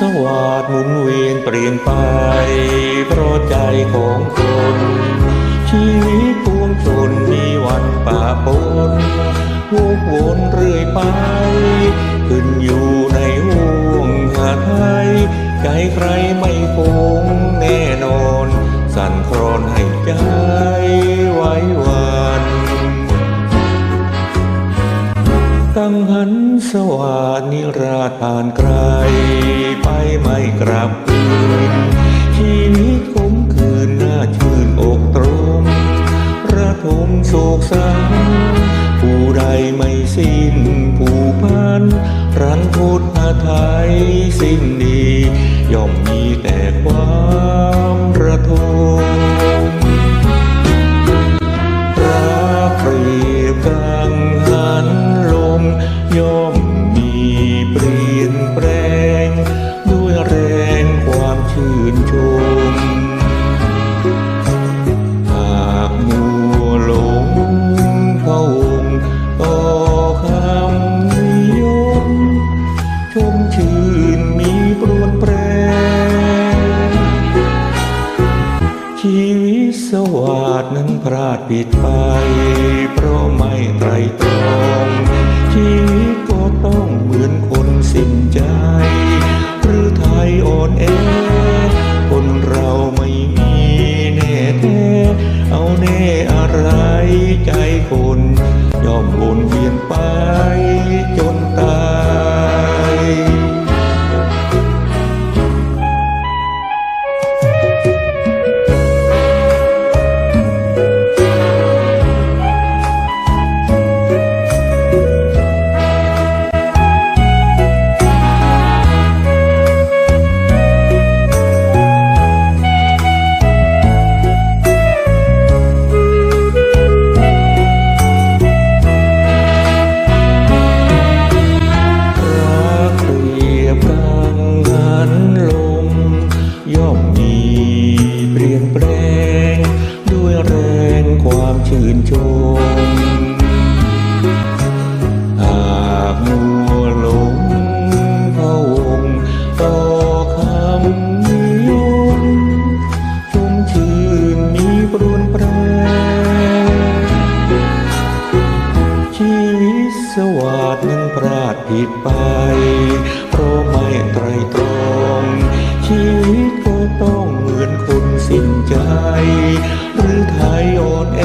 สวาดหมุนเวียนเปลี่ยนไปเพราะใจของคน ชีวิตปวงชนมีวันป่าปนวกวนเรื่อยไป ขึ้นอยู่ในห่วงหาไทยใจใครไม่ ผ่านไกล ไปไม่กลับคืนชีวิตคมคืนน่าชื่นอกตรมระทมโศกสังผู้ใดไม่สิ้นผู้พันรันพุทธไทยสิ้นดี ย่อมมีแต่ความระทม สวัสดนั้นพลาดผิดไป เพราะไม่ไตรตรองชี ชื่นชมหากมัวหลงพระองค์ต่อคำนิยมชุ่มชื่นมีปรุนแปรชีวิตสวัสดนั้นพลาดผิดไป เพราะไม่ไตรตรองชีวิตก็ต้องเหมือนคนสิ้นใจ หรือไทยโอนแอ